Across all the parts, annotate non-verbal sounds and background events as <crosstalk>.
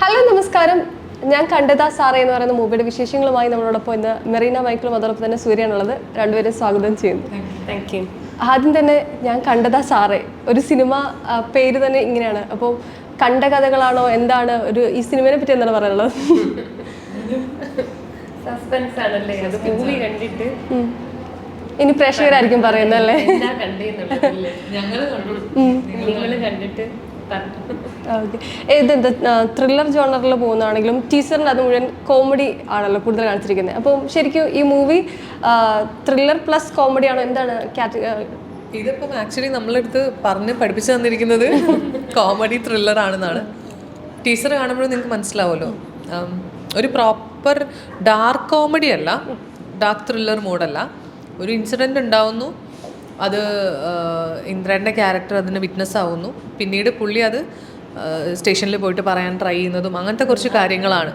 Hello നമസ്കാരം. ഞാൻ കണ്ടതാ സാറേ എന്ന് പറയുന്ന മൂവിയുടെ വിശേഷങ്ങളുമായി നമ്മളോടൊപ്പം ഇന്ന് മെറീന മൈക്കിളും അതോടൊപ്പം തന്നെ സൂര്യയാണുള്ളത് രണ്ടുപേരും സ്വാഗതം ചെയ്യുന്നു. താങ്ക് യു ആദ്യം തന്നെ ഞാൻ കണ്ടതാ സാറേ. ഒരു സിനിമ പേര് തന്നെ ഇങ്ങനെയാണ്. അപ്പോൾ കണ്ട കഥകളാണോ? എന്താണ്? ഒരു ഈ സിനിമയെ പറ്റി എന്താണ് പറയാനുള്ളത്? സസ്പെൻസ് ആണല്ലേ? അത് മൂവി കണ്ടിട്ട്. ഇനി പ്രേക്ഷകരായിരിക്കും പറയുന്നത് അല്ലേ? എന്താ കണ്ടേന്നുള്ളതല്ലേ ഞങ്ങൾ കണ്ടിട്ട്. ഇതെന്ത് ത്രില്ലർ ജോണറിൽ പോകുന്നതാണെങ്കിലും ടീച്ചറിന്റെ അത് മുഴുവൻ കോമഡി ആണല്ലോ കൂടുതൽ കാണിച്ചിരിക്കുന്നത് അപ്പം ശരിക്കും ഈ മൂവി ത്രില്ലർ പ്ലസ് കോമഡി ആണോ? എന്താണ് കാറ്റഗറി ഇതിപ്പം ആക്ച്വലി നമ്മളെടുത്ത് പറഞ്ഞ് പഠിപ്പിച്ചു തന്നിരിക്കുന്നത് കോമഡി ത്രില്ലർ ആണെന്നാണ്. ടീച്ചർ കാണുമ്പോഴും നിങ്ങൾക്ക് മനസ്സിലാവുമല്ലോ. ഒരു പ്രോപ്പർ ഡാർക്ക് കോമഡി അല്ല ഡാർക്ക് ത്രില്ലർ മൂഡല്ല ഒരു ഇൻസിഡന്റ് ഉണ്ടാവുന്നു അത് ഇന്ദ്രന്റെ ക്യാരക്ടർ അതിന് വിറ്റ്നസ് ആവുന്നു. പിന്നീട് പുള്ളി അത് സ്റ്റേഷനിൽ പോയിട്ട് പറയാൻ ട്രൈ ചെയ്യുന്നതും അങ്ങനത്തെ കുറച്ച് കാര്യങ്ങളാണ്.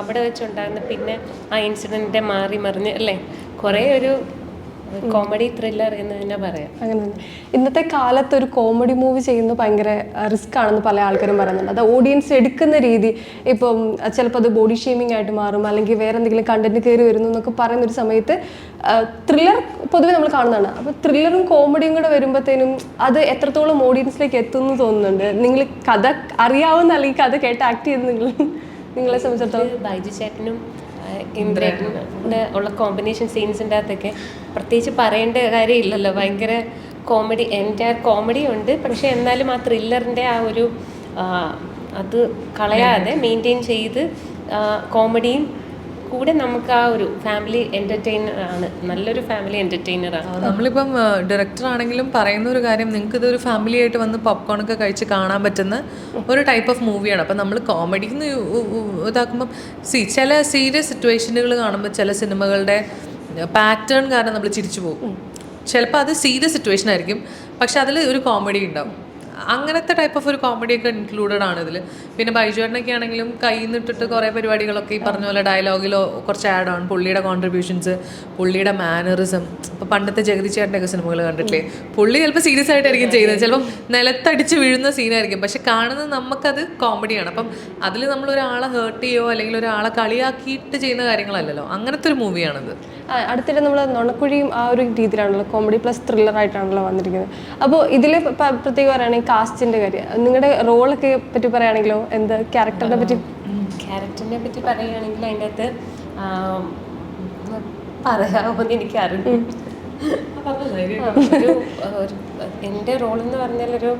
അവിടെ വെച്ചുണ്ടാകുന്ന പിന്നെ ആ ഇൻസിഡന്റ് മാറി മറിഞ്ഞ് അല്ലേ? കുറേ ഒരു കോമഡി ത്രില്ലർ എന്ന് തന്നെ പറയാം. അങ്ങനെ. തന്നെ ഇന്നത്തെ കാലത്ത് ഒരു കോമഡി മൂവി ചെയ്യുന്നത് ഭയങ്കര റിസ്ക് ആണെന്ന് പല ആൾക്കാരും പറയുന്നുണ്ട്. അത് ഓഡിയൻസ് എടുക്കുന്ന രീതി ഇപ്പം ചിലപ്പോൾ അത് ബോഡി ഷേമിംഗ് ആയിട്ട് മാറും അല്ലെങ്കിൽ വേറെ എന്തെങ്കിലും കണ്ടന്റ് കയറി വരുന്നു എന്നൊക്കെ പറയുന്ന ഒരു സമയത്ത് ത്രില്ലർ പൊതുവെ നമ്മൾ കാണുന്നതാണ്. അപ്പോൾ ത്രില്ലറും കോമഡിയും കൂടെ വരുമ്പോഴത്തേനും അത് എത്രത്തോളം ഓഡിയൻസിലേക്ക് എത്തുന്നു തോന്നുന്നുണ്ട്? നിങ്ങൾ കഥ അറിയാവുന്ന അല്ലെങ്കിൽ കഥ കേട്ട് ആക്ട് ചെയ്ത് നിങ്ങൾ നിങ്ങളെ സംബന്ധിച്ചിടത്തോളം? ബൈജു ചേട്ടനും ഇന്ദ്രേട്ടനും ഉള്ള കോമ്പിനേഷൻ സീൻസിന്റെ അകത്തൊക്കെ പ്രത്യേകിച്ച് പറയേണ്ട കാര്യമില്ലല്ലോ. ഭയങ്കര കോമഡി എന്റെ കോമഡി ഉണ്ട്. പക്ഷെ എന്നാലും ആ ത്രില്ലറിന്റെ ആ ഒരു അത് കളയാതെ മെയിന്റെയിൻ ചെയ്ത് കോമഡിയും കൂടെ നമുക്ക് ആ ഒരു ഫാമിലി എന്റർടൈനർ ആണ്. നല്ലൊരു ഫാമിലി എന്റർടൈനർ ആണ്. നമ്മളിപ്പം ഡയറക്ടർ ആണെങ്കിലും പറയുന്ന ഒരു കാര്യം നിങ്ങൾക്ക് ഇതൊരു ഫാമിലി ആയിട്ട് വന്ന് പോപ്കോൺ ഒക്കെ കഴിച്ച് കാണാൻ പറ്റുന്ന ഒരു ടൈപ്പ് ഓഫ് മൂവിയാണ് അപ്പം നമ്മൾ കോമഡിക്ക് ഇതാക്കുമ്പം സി ചില സീരിയസ് സിറ്റുവേഷനുകൾ കാണുമ്പോൾ ചില സിനിമകളുടെ പാറ്റേൺ കാരണം നമ്മൾ ചിരിച്ചു പോകും. ചിലപ്പോൾ അത് സീരിയസ് സിറ്റുവേഷൻ ആയിരിക്കും. പക്ഷെ അതിൽ ഒരു കോമഡി ഉണ്ടാവും. അങ്ങനത്തെ ടൈപ്പ് ഓഫ് ഒരു കോമഡി ഒക്കെ ഇൻക്ലൂഡഡ് ആണ് ഇതിൽ പിന്നെ ബൈജുവേട്ടനൊക്കെ ആണെങ്കിലും കൈ നിന്നിട്ടിട്ട് കുറേ പരിപാടികളൊക്കെ ഈ പറഞ്ഞ പോലെ ഡയലോഗിലോ കുറച്ച് ആഡ് ഓൺ പുള്ളിയുടെ കോൺട്രിബ്യൂഷൻസ് പുള്ളിയുടെ മാനറിസം ഇപ്പോൾ പണ്ടത്തെ ജഗതി ചേട്ടന്റെ ഒക്കെ സിനിമകൾ കണ്ടിട്ടില്ലേ? പുള്ളി ചിലപ്പോൾ സീരിയസ് ആയിട്ടായിരിക്കും ചെയ്യുന്നത്. ചിലപ്പം നിലത്തടിച്ച് വീഴുന്ന സീനായിരിക്കും പക്ഷെ കാണുന്നത് നമുക്കത് കോമഡിയാണ് അപ്പം അതിൽ നമ്മൾ ഒരാളെ ഹേർട്ട് ചെയ്യോ അല്ലെങ്കിൽ ഒരാളെ കളിയാക്കിയിട്ട് ചെയ്യുന്ന കാര്യങ്ങളല്ലല്ലോ. അങ്ങനത്തെ ഒരു മൂവിയാണത് അടുത്തിടെ നമ്മൾ നുണക്കുഴിയും ആ ഒരു രീതിയിലാണല്ലോ കോമഡി പ്ലസ് ത്രില്ലർ ആയിട്ടാണല്ലോ വന്നിരിക്കുന്നത്. അപ്പോൾ ഇതിൽ പ്രത്യേകം പറയുകയാണെങ്കിൽ കാസ്റ്റിന്റെ കാര്യം. നിങ്ങളുടെ റോളൊക്കെ പറ്റി പറയുകയാണെങ്കിലോ എന്ത് ക്യാരക്ടറിനെ പറ്റി? ക്യാരക്ടറിനെ പറ്റി പറയുകയാണെങ്കിൽ അതിന്റെ അകത്ത് പറയാമെന്ന് ഒരു ഒരു എന്റെ റോൾ എന്ന് പറഞ്ഞാൽ ഒരു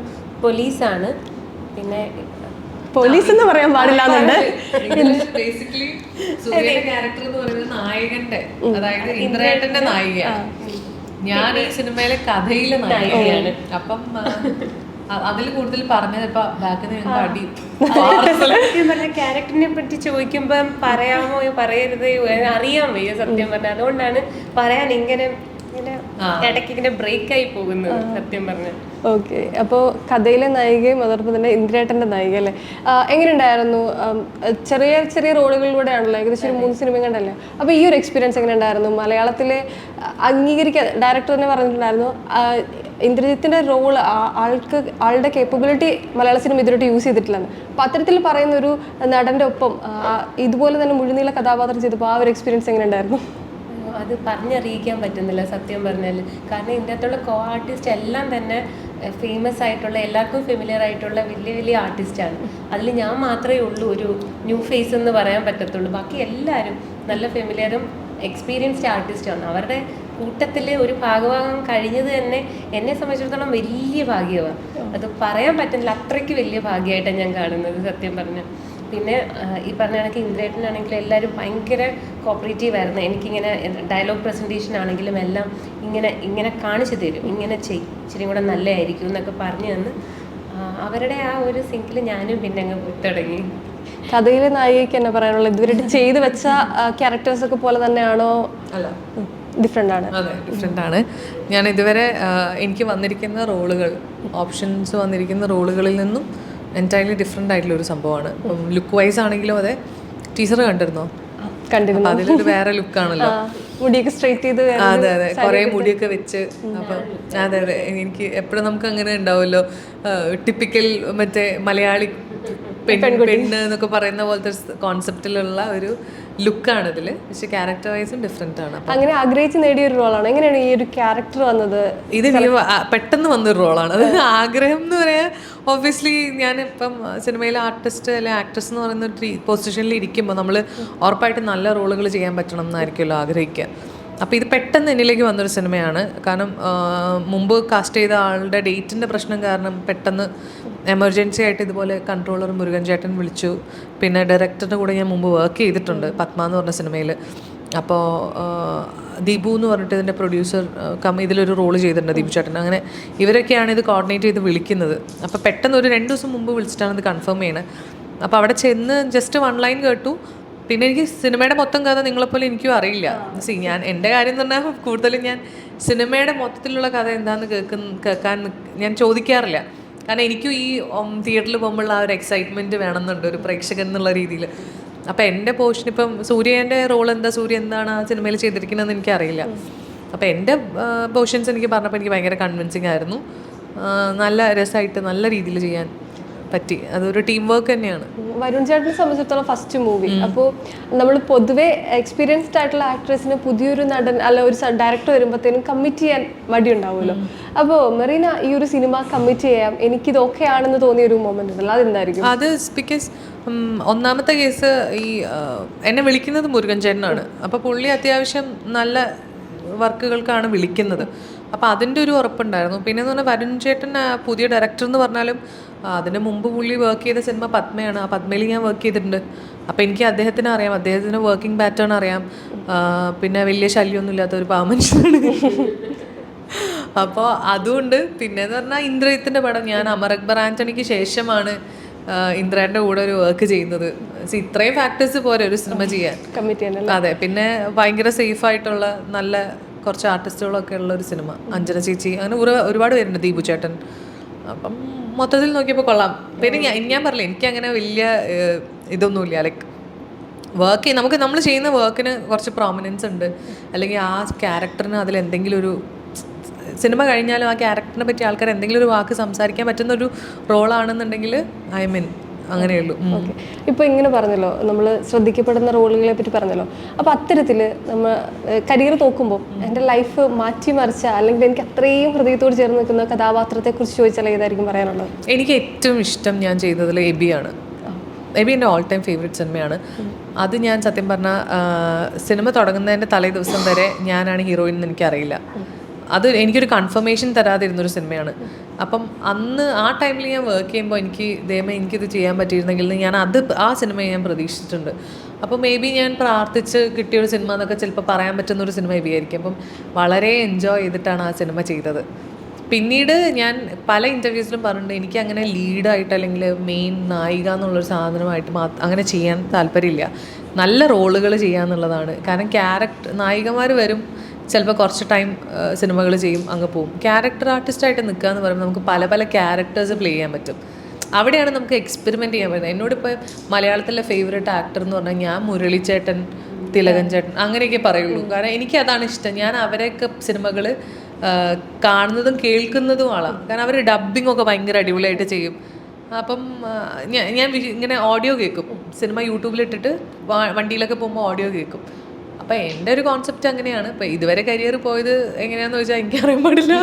പോലീസാണ്. പിന്നെ പോലീസ് എന്ന് പറയാൻ പാടില്ല ബേസിക്കലി സൂര്യയുടെ ക്യാരക്ടർ എന്ന് പറയുന്നത് നായകന്റെ അതായത് ഇന്ദ്രേട്ടന്റെ നായികയാണ്. ഞാൻ ഈ സിനിമയിലെ കഥയിലെ നായികയാണ്. അപ്പം അതിൽ കൂടുതൽ പറഞ്ഞത് ഇപ്പൊ ബാക്കിൽ നിന്ന് അടി. പറഞ്ഞ ക്യാരക്ടറിനെ പറ്റി ചോദിക്കുമ്പോ പറയാമോ പറയരുത് അറിയാൻ വയ്യ സത്യം പറഞ്ഞ അതുകൊണ്ടാണ് പറയാൻ ഇങ്ങനെ ഇങ്ങനെ ഇടയ്ക്ക് ഇങ്ങനെ ബ്രേക്ക് ആയി പോകുന്നത് സത്യം പറഞ്ഞു ഓക്കെ. അപ്പോൾ കഥയിലെ നായികയും അതോടൊപ്പം തന്നെ ഇന്ദ്രേട്ടന്റെ നായിക അല്ലേ? എങ്ങനെയുണ്ടായിരുന്നു? ചെറിയ ചെറിയ റോളുകളിലൂടെയാണല്ലോ ഏകദേശം ഒരു മൂന്ന് സിനിമ കണ്ടല്ലേ? അപ്പോൾ ഈ ഒരു എക്സ്പീരിയൻസ് എങ്ങനെ ഉണ്ടായിരുന്നു മലയാളത്തിലെ അംഗീകരിക്കാൻ ഡയറക്ടർ തന്നെ പറഞ്ഞിട്ടുണ്ടായിരുന്നു. ഇന്ദ്രജിത്തിന്റെ റോൾ ആൾക്ക് ആളുടെ കേപ്പബിലിറ്റി മലയാള സിനിമ ഇതുവരെ യൂസ് ചെയ്തിട്ടില്ലെന്ന്. പത്രത്തിൽ പറയുന്ന ഒരു നടന്റെ ഒപ്പം ഇതുപോലെ തന്നെ മുഴുനീള കഥാപാത്രം ചെയ്തപ്പോൾ ആ ഒരു എക്സ്പീരിയൻസ് എങ്ങനെ ഉണ്ടായിരുന്നു അത് പറഞ്ഞറിയിക്കാൻ പറ്റുന്നില്ല സത്യം പറഞ്ഞാൽ. കാരണം ഇതിന്റെ അകത്തുള്ള കോ ആർട്ടിസ്റ്റ് എല്ലാം തന്നെ ഫേമസ് ആയിട്ടുള്ള എല്ലാവർക്കും ഫെമിലിയർ ആയിട്ടുള്ള വലിയ വലിയ ആർട്ടിസ്റ്റാണ് അതിൽ ഞാൻ മാത്രമേ ഉള്ളൂ ഒരു ന്യൂ ഫേസ് എന്ന് പറയാൻ പറ്റത്തുള്ളൂ. ബാക്കി എല്ലാവരും നല്ല ഫെമിലിയറും എക്സ്പീരിയൻസ്ഡ് ആർട്ടിസ്റ്റാണ് അവരുടെ കൂട്ടത്തിൽ ഒരു ഭാഗഭാഗം കഴിഞ്ഞത് തന്നെ എന്നെ സംബന്ധിച്ചിടത്തോളം വലിയ ഭാഗ്യമാണ് അത് പറയാൻ പറ്റുന്നില്ല അത്രയ്ക്ക് വലിയ ഭാഗ്യമായിട്ടാണ് ഞാൻ കാണുന്നത് സത്യം പറഞ്ഞാൽ പിന്നെ ഈ പറഞ്ഞ കണക്ക് ഇന്ദ്രേട്ടനാണെങ്കിലും എല്ലാവരും ഭയങ്കര കോപ്പറേറ്റീവ് ആയിരുന്നു. എനിക്കിങ്ങനെ ഡയലോഗ് പ്രസന്റേഷൻ ആണെങ്കിലും എല്ലാം ഇങ്ങനെ ഇങ്ങനെ കാണിച്ചു തരും. ഇങ്ങനെ ചെയ് ഇച്ചിരി കൂടെ നല്ലതായിരിക്കും എന്നൊക്കെ പറഞ്ഞു തന്ന് അവരുടെ ആ ഒരു സിങ്കിൽ ഞാനും പിന്നെ അങ്ങ് തുടങ്ങി. കഥയിലെ നായികയ്ക്ക് എന്നെ പറയാനുള്ളത് ഇതുവരെ ചെയ്തു വെച്ച ക്യാരക്ടേഴ്സ് ഒക്കെ പോലെ തന്നെയാണോ? അല്ല. ഡിഫറെന്റ് ആണ്. അതെ ഡിഫറെന്റ് ആണ്. ഞാൻ ഇതുവരെ എനിക്ക് വന്നിരിക്കുന്ന റോളുകൾ ഓപ്ഷൻസ് വന്നിരിക്കുന്ന റോളുകളിൽ നിന്നും എന്റയർലി ഡിഫറെന്റ് ആയിട്ടുള്ള ഒരു സംഭവമാണ്. ഇപ്പം ലുക്ക് വൈസ് ആണെങ്കിലും അതെ ടീച്ചർ കണ്ടിരുന്നോ? കണ്ടിരുന്നു. അതിലൊരു വേറെ ലുക്കാണല്ലോ മുടിയൊക്കെ സ്ട്രൈറ്റ് ചെയ്ത് അതെ അതെ. കുറേ മുടിയൊക്കെ വെച്ച് അപ്പം അതെ അതെ. എനിക്ക് എപ്പോഴും നമുക്ക് അങ്ങനെ ഉണ്ടാവുമല്ലോ. ടിപ്പിക്കൽ മറ്റേ മലയാളി പെൺ പെണ്ണ് എന്നൊക്കെ പറയുന്ന പോലത്തെ കോൺസെപ്റ്റിലുള്ള ഒരു ലുക്കാണ് ഇതിൽ പക്ഷെ ക്യാരക്ടർ വൈസും ഡിഫറെന്റ് ആണ്. അങ്ങനെ ആഗ്രഹിച്ച് നേടിയ ഒരു റോളാണ് എങ്ങനെയാണ് ഈ ഒരു ക്യാരക്ടർ വന്നത്? ഇത് പെട്ടെന്ന് വന്നൊരു റോളാണ് അത് ആഗ്രഹം എന്ന് പറയാൻ ഒബ്വിയസ്ലി ഞാനിപ്പം സിനിമയിലെ ആർട്ടിസ്റ്റ് അല്ലെങ്കിൽ ആക്ട്രസ് എന്ന് പറയുന്ന ഒരു പൊസിഷനിൽ ഇരിക്കുമ്പോൾ നമ്മൾ ഉറപ്പായിട്ട് നല്ല റോളുകൾ ചെയ്യാൻ പറ്റണം എന്നായിരിക്കുമല്ലോ ആഗ്രഹിക്കുക. അപ്പോൾ ഇത് പെട്ടെന്ന് എന്നിലേക്ക് വന്നൊരു സിനിമയാണ്. കാരണം മുമ്പ് കാസ്റ്റ് ചെയ്ത ആളുടെ ഡേറ്റിന്റെ പ്രശ്നം കാരണം പെട്ടെന്ന് എമർജൻസി ആയിട്ട് ഇതുപോലെ കൺട്രോളർ മുരുകൻ ചേട്ടൻ വിളിച്ചു. പിന്നെ ഡയറക്ടറുടെ കൂടെ ഞാൻ മുമ്പ് വർക്ക് ചെയ്തിട്ടുണ്ട് പത്മ എന്ന് പറഞ്ഞ സിനിമയിൽ അപ്പോൾ ദീപു എന്ന് പറഞ്ഞിട്ട് ഇതിന്റെ പ്രൊഡ്യൂസർ കം ഇതിലൊരു റോൾ ചെയ്തിട്ടുണ്ട് ദീപു ചേട്ടൻ. അങ്ങനെ ഇവരൊക്കെയാണ് ഇത് കോർഡിനേറ്റ് ചെയ്ത് വിളിക്കുന്നത്. അപ്പോൾ പെട്ടെന്ന് ഒരു രണ്ട് ദിവസം മുമ്പ് വിളിച്ചിട്ടാണ് ഇത് കൺഫേം ചെയ്യണത് അപ്പോൾ അവിടെ ചെന്ന് ജസ്റ്റ് വൺ ലൈൻ കേട്ടു. പിന്നെ എനിക്ക് സിനിമയുടെ മൊത്തം കഥ നിങ്ങളെപ്പോലെ എനിക്കും അറിയില്ല. സി ഞാൻ എന്റെ കാര്യം എന്ന് പറഞ്ഞാൽ കൂടുതലും ഞാൻ സിനിമയുടെ മൊത്തത്തിലുള്ള കഥ എന്താണെന്ന് കേൾക്കുന്ന കേൾക്കാൻ ഞാൻ ചോദിക്കാറില്ല. കാരണം എനിക്കും ഈ തിയേറ്ററിൽ പോകുമ്പോഴുള്ള ആ ഒരു എക്സൈറ്റ്മെന്റ് വേണമെന്നുണ്ട് ഒരു പ്രേക്ഷകൻ എന്നുള്ള രീതിയിൽ അപ്പം എന്റെ പോർഷൻ ഇപ്പം സൂര്യന്റെ റോൾ എന്താ? സൂര്യ എന്താണ് ആ സിനിമയിൽ ചെയ്തിരിക്കുന്നതെന്ന് എനിക്കറിയില്ല. അപ്പം എന്റെ പോർഷൻസ് എനിക്ക് പറഞ്ഞപ്പോൾ എനിക്ക് ഭയങ്കര കൺവിൻസിങ് ആയിരുന്നു. നല്ല രസമായിട്ട് നല്ല രീതിയിൽ ചെയ്യാൻ പറ്റി. അതൊരു ടീം വർക്ക് തന്നെയാണ്. വരുൺ ചേട്ടനെ സംബന്ധിച്ചിടത്തോളം ഫസ്റ്റ് മൂവി അപ്പോൾ നമ്മൾ പൊതുവെ എക്സ്പീരിയൻസ്ഡ് ആയിട്ടുള്ള ആക്ട്രസിന് പുതിയൊരു നടൻ അല്ല ഒരു ഡയറക്ടർ വരുമ്പോഴത്തേനും കമ്മിറ്റ് ചെയ്യാൻ മടി ഉണ്ടാവുമല്ലോ. അപ്പോൾ മെറീന ഈ ഒരു സിനിമ കമ്മിറ്റ് ചെയ്യാം എനിക്കിത് ഓക്കെ ആണെന്ന് തോന്നിയ ഒരു മൊമെന്റ് ഉണ്ടല്ലോ. അതെന്തായിരിക്കും? അത് ബിക്കോസ് ഒന്നാമത്തെ കേസ് ഈ എന്നെ വിളിക്കുന്നത് മുരുകൻ ചേട്ടനാണ്. അപ്പോൾ പുള്ളി അത്യാവശ്യം നല്ല വർക്കുകൾക്കാണ് വിളിക്കുന്നത്. അപ്പോൾ അതിന്റെ ഒരു ഉറപ്പുണ്ടായിരുന്നു. പിന്നെ എന്ന് പറഞ്ഞാൽ വരുൺ ചേട്ടൻ പുതിയ ഡയറക്ടർ എന്ന് പറഞ്ഞാലും അതിന് മുമ്പ് പുള്ളി വർക്ക് ചെയ്ത സിനിമ പത്മയാണ്. ആ പത്മയിൽ ഞാൻ വർക്ക് ചെയ്തിട്ടുണ്ട്. അപ്പോൾ എനിക്ക് അദ്ദേഹത്തിന് അറിയാം. അദ്ദേഹത്തിന് വർക്കിംഗ് പാറ്റേൺ അറിയാം. പിന്നെ വലിയ ശല്യമൊന്നും ഇല്ലാത്ത ഒരു പാമനുഷ്യനാണ് അപ്പോൾ അതുകൊണ്ട് പിന്നെ എന്ന് പറഞ്ഞാൽ ഇന്ദ്രജിത്തിന്റെ പടം ഞാൻ അമർ അക്ബർ ആന്റണിക്ക് ശേഷമാണ് ഇന്ദ്രന്റെ കൂടെ ഒരു വർക്ക് ചെയ്യുന്നത്. ഇത്രയും ഫാക്ടേഴ്സ് പോരെ ഒരു സിനിമ ചെയ്യാൻ. അതെ പിന്നെ ഭയങ്കര സേഫ് ആയിട്ടുള്ള നല്ല കുറച്ച് ആർട്ടിസ്റ്റുകളൊക്കെ ഉള്ള ഒരു സിനിമ അഞ്ജന ചേച്ചി അങ്ങനെ ഒരു- ഒരുപാട് പേരുണ്ട് ദീപു ചേട്ടൻ. അപ്പം മൊത്തത്തിൽ നോക്കിയപ്പോൾ കൊള്ളാം. പിന്നെ ഞാൻ ഞാൻ പറഞ്ഞില്ല എനിക്കങ്ങനെ വലിയ ഇതൊന്നുമില്ല ലൈക്ക് വർക്ക് നമുക്ക് നമ്മൾ ചെയ്യുന്ന വർക്കിന് കുറച്ച് പ്രോമിനൻസ് ഉണ്ട്. അല്ലെങ്കിൽ ആ ക്യാരക്ടറിന് അതിൽ എന്തെങ്കിലും ഒരു സിനിമ കഴിഞ്ഞാലും ആ ക്യാരക്ടറിനെ പറ്റി ആൾക്കാർ എന്തെങ്കിലും ഒരു വാക്ക് സംസാരിക്കാൻ പറ്റുന്ന ഒരു റോളാണെന്നുണ്ടെങ്കിൽ ഐ മീൻ അങ്ങനെയുള്ളൂ. ഇപ്പൊ ഇപ്പോൾ ഇങ്ങനെ പറഞ്ഞല്ലോ നമ്മൾ ശ്രദ്ധിക്കപ്പെടുന്ന റോളുകളെ പറ്റി പറഞ്ഞല്ലോ. അപ്പോൾ അത്തരത്തിൽ നമ്മൾ കരിയർ തോക്കുമ്പോൾ എന്റെ ലൈഫ് മാറ്റിമറിച്ച അല്ലെങ്കിൽ എനിക്ക് അത്രയും ഹൃദയത്തോട് ചേർന്ന് നിൽക്കുന്ന കഥാപാത്രത്തെക്കുറിച്ച് ചോദിച്ചാൽ ഏതായിരിക്കും പറയാനുള്ളത്? എനിക്ക് ഏറ്റവും ഇഷ്ടം ഞാൻ ചെയ്തതിൽ എബി ആണ്. എബി എന്റെ ഓൾ ടൈം ഫേവറേറ്റ് സിനിമയാണ് അത് ഞാൻ സത്യം പറഞ്ഞാൽ സിനിമ തുടങ്ങുന്നതിന്റെ തലേ ദിവസം വരെ ഞാനാണ് ഹീറോയിൻ എന്ന് എനിക്കറിയില്ല. അത് എനിക്കൊരു കൺഫർമേഷൻ തരാതിരുന്നൊരു സിനിമയാണ്. അപ്പം അന്ന് ആ ടൈമിൽ ഞാൻ വർക്ക് ചെയ്യുമ്പോൾ എനിക്ക് ദൈവമേ എനിക്കിത് ചെയ്യാൻ പറ്റിയിരുന്നെങ്കിൽ ഞാൻ അത് ആ സിനിമയെ ഞാൻ പ്രതീക്ഷിച്ചിട്ടുണ്ട്. അപ്പോൾ മേ ബി ഞാൻ പ്രാർത്ഥിച്ച് കിട്ടിയൊരു സിനിമ എന്നൊക്കെ ചിലപ്പോൾ പറയാൻ പറ്റുന്ന ഒരു സിനിമ ഇവയായിരിക്കും. അപ്പം വളരെ എൻജോയ് ചെയ്തിട്ടാണ് ആ സിനിമ ചെയ്തത്. പിന്നീട് ഞാൻ പല ഇന്റർവ്യൂസിലും പറഞ്ഞിട്ടുണ്ട് എനിക്ക് അങ്ങനെ ലീഡായിട്ട് അല്ലെങ്കിൽ മെയിൻ നായിക എന്നുള്ളൊരു സാധനമായിട്ട് മാ അങ്ങനെ ചെയ്യാൻ താല്പര്യമില്ല. നല്ല റോളുകൾ ചെയ്യാന്നുള്ളതാണ്. കാരണം ക്യാരക്ടർ നായികമാർ വരും ചിലപ്പോൾ കുറച്ച് ടൈം സിനിമകൾ ചെയ്യും അങ്ങ് പോകും ക്യാരക്ടർ ആർട്ടിസ്റ്റായിട്ട് നിൽക്കുക എന്ന് പറയുമ്പോൾ നമുക്ക് പല പല ക്യാരക്ടേഴ്സ് പ്ലേ ചെയ്യാൻ പറ്റും. അവിടെയാണ് നമുക്ക് എക്സ്പെരിമെന്റ് ചെയ്യാൻ പറ്റുന്നത്. എന്നോടിപ്പോൾ മലയാളത്തിലെ ഫേവറേറ്റ് ആക്ടർ എന്ന് പറഞ്ഞാൽ ഞാൻ മുരളിച്ചേട്ടൻ തിലകൻ ചേട്ടൻ അങ്ങനെയൊക്കെ പറയുള്ളൂ. കാരണം എനിക്ക് അതാണ് ഇഷ്ടം. ഞാൻ അവരെയൊക്കെ സിനിമകൾ കാണുന്നതും കേൾക്കുന്നതും ആളാണ് കാരണം അവർ ഡബ്ബിംഗ് ഒക്കെ ഭയങ്കര അടിപൊളിയായിട്ട് ചെയ്യും. അപ്പം ഞാൻ ഞാൻ ഇങ്ങനെ ഓഡിയോ കേൾക്കും സിനിമ യൂട്യൂബിലിട്ടിട്ട് വണ്ടിയിലൊക്കെ പോകുമ്പോൾ ഓഡിയോ കേൾക്കും അപ്പം എന്റെ ഒരു കോൺസെപ്റ്റ് അങ്ങനെയാണ്. ഇപ്പം ഇതുവരെ കരിയർ പോയത് എങ്ങനെയാന്ന് ചോദിച്ചാൽ എനിക്കറിയാൻ പാടില്ല.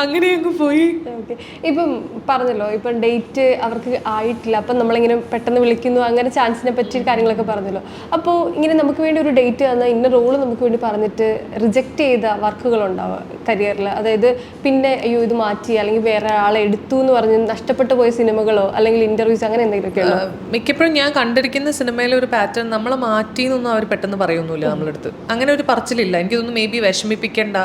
അങ്ങനെ അങ്ങ് പോയി. ഓക്കെ ഇപ്പം പറഞ്ഞല്ലോ ഇപ്പം ഡേറ്റ് അവർക്ക് ആയിട്ടില്ല. അപ്പം നമ്മളിങ്ങനെ പെട്ടെന്ന് വിളിക്കുന്നു. അങ്ങനെ ചാൻസിനെ പറ്റി കാര്യങ്ങളൊക്കെ പറഞ്ഞല്ലോ. അപ്പോൾ ഇങ്ങനെ നമുക്ക് വേണ്ടി ഒരു ഡേറ്റ് തന്ന ഇന്ന റോൾ നമുക്ക് വേണ്ടി പറഞ്ഞിട്ട് റിജക്റ്റ് ചെയ്ത വർക്കുകൾ ഉണ്ടാവുക കരിയറിൽ അതായത് പിന്നെ അയ്യോ ഇത് മാറ്റി. അല്ലെങ്കിൽ വേറെ ആളെ എടുത്തു എന്ന് പറഞ്ഞ് നഷ്ടപ്പെട്ടു പോയ സിനിമകളോ അല്ലെങ്കിൽ ഇന്റർവ്യൂസ് അങ്ങനെ എന്തെങ്കിലുമൊക്കെ മിക്കപ്പോഴും ഞാൻ കണ്ടിരിക്കുന്ന സിനിമയിലെ ഒരു പാറ്റേൺ നമ്മളെ മാറ്റി എന്നൊന്നും അവർ പെട്ടെന്ന് പറയൊന്നുമില്ല നമ്മളടുത്ത്. അങ്ങനെ ഒരു പറച്ചിലില്ല. എനിക്ക് തോന്നുന്നു മേ ബി വിഷമിപ്പിക്കേണ്ട.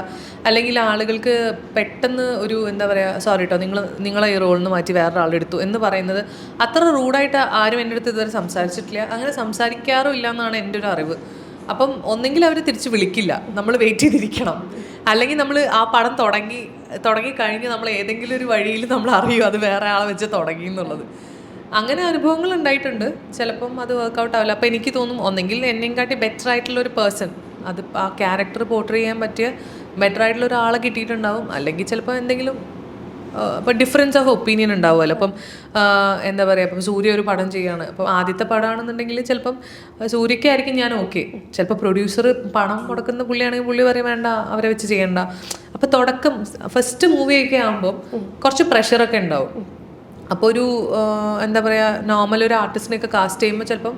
അല്ലെങ്കിൽ ആളുകൾക്ക് പെട്ടെന്ന് ഒരു എന്താ പറയുക സോറി കേട്ടോ നിങ്ങൾ നിങ്ങളെ ഈ റോളിൽ നിന്ന് മാറ്റി വേറൊരാളെടുത്തു. എന്ന് പറയുന്നത് അത്ര റൂഡായിട്ട് ആരും എന്റെ അടുത്ത് ഇതുവരെ സംസാരിച്ചിട്ടില്ല. അങ്ങനെ സംസാരിക്കാറും ഇല്ല എന്നാണ് എന്റെ ഒരു അറിവ്. അപ്പം ഒന്നെങ്കിൽ അവർ തിരിച്ച് വിളിക്കില്ല. നമ്മൾ വെയിറ്റ് ചെയ്തിരിക്കണം. അല്ലെങ്കിൽ നമ്മൾ ആ പടം തുടങ്ങി തുടങ്ങി കഴിഞ്ഞ് നമ്മൾ ഏതെങ്കിലും ഒരു വഴിയിൽ നമ്മൾ അറിയും അത് വേറെ ആളെ വെച്ച് തുടങ്ങി എന്നുള്ളത്. അങ്ങനെ അനുഭവങ്ങൾ ഉണ്ടായിട്ടുണ്ട്. ചിലപ്പം അത് വർക്കൗട്ട് ആവില്ല. അപ്പോൾ എനിക്ക് തോന്നും ഒന്നെങ്കിൽ എന്നെയും കാട്ടി ബെറ്റർ ആയിട്ടുള്ള ഒരു പേഴ്സൺ അത് ആ ക്യാരക്ടർ പോർട്ടർ ചെയ്യാൻ പറ്റിയ ബെറ്റർ ആയിട്ടുള്ള ഒരാളെ കിട്ടിയിട്ടുണ്ടാവും. അല്ലെങ്കിൽ ചിലപ്പോൾ എന്തെങ്കിലും ഇപ്പം ഡിഫറൻസ് ഓഫ് ഒപ്പീനിയൻ ഉണ്ടാവുമല്ലോ. അപ്പം എന്താ പറയുക ഇപ്പം സൂര്യ ഒരു പടം ചെയ്യാണ്. അപ്പം ആദ്യത്തെ പടമാണെന്നുണ്ടെങ്കിൽ ചിലപ്പം സൂര്യക്കായിരിക്കും ഞാൻ ഓക്കെ ചിലപ്പോൾ പ്രൊഡ്യൂസർ പണം കൊടുക്കുന്ന പുള്ളിയാണെങ്കിൽ പുള്ളി പറയും വേണ്ട അവരെ വെച്ച് ചെയ്യണ്ട. അപ്പം തുടക്കം ഫസ്റ്റ് മൂവിയൊക്കെ ആകുമ്പോൾ കുറച്ച് പ്രഷറൊക്കെ ഉണ്ടാവും. അപ്പോൾ ഒരു എന്താ പറയുക നോർമൽ ഒരു ആർട്ടിസ്റ്റിനെയൊക്കെ കാസ്റ്റ് ചെയ്യുമ്പോൾ ചിലപ്പം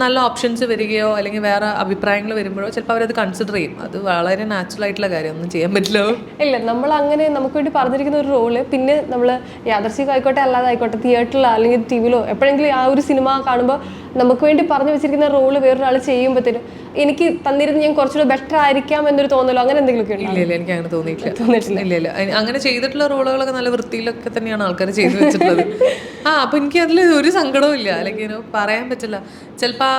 നല്ല ഓപ്ഷൻസ് വരികയോ അല്ലെങ്കിൽ വേറെ അഭിപ്രായങ്ങൾ വരുമ്പോഴോ ചിലപ്പോൾ അവരത് കൺസിഡർ ചെയ്യും. അത് വളരെ നാച്ചുറൽ ആയിട്ടുള്ള കാര്യം. ഒന്നും ചെയ്യാൻ പറ്റില്ല. ഇല്ല നമ്മൾ അങ്ങനെ നമുക്ക് വേണ്ടി പറഞ്ഞിരിക്കുന്ന ഒരു റോൾ പിന്നെ നമ്മൾ യാദർശികമായിക്കോട്ടെ അല്ലാതെ ആയിക്കോട്ടെ തിയേറ്ററിലോ അല്ലെങ്കിൽ ടി വിയിലോ എപ്പോഴെങ്കിലും ആ ഒരു സിനിമ കാണുമ്പോൾ നമുക്ക് വേണ്ടി പറഞ്ഞു വെച്ചിരിക്കുന്ന റോൾ വേറൊരാൾ ചെയ്യുമ്പോഴത്തേനും എനിക്ക് തന്നിരുന്ന ഞാൻ കുറച്ചുകൂടെ ബെറ്റർ ആയിരിക്കാം എന്നൊരു തോന്നലോ? അങ്ങനെ എന്തെങ്കിലുമൊക്കെ ഇല്ല ഇല്ല എനിക്ക് അങ്ങനെ തോന്നിയിട്ടില്ല. ഇല്ല ഇല്ല. അങ്ങനെ ചെയ്തിട്ടുള്ള റോളുകളൊക്കെ നല്ല വൃത്തിയിലൊക്കെ തന്നെയാണ് ആൾക്കാർ ചെയ്തു വെച്ചിട്ടുള്ളത്. <laughs> ആ അപ്പൊ എനിക്ക് അതിൽ ഒരു സങ്കടവും ഇല്ല. അല്ലെങ്കിൽ പറയാൻ പറ്റില്ല. ചിലപ്പോൾ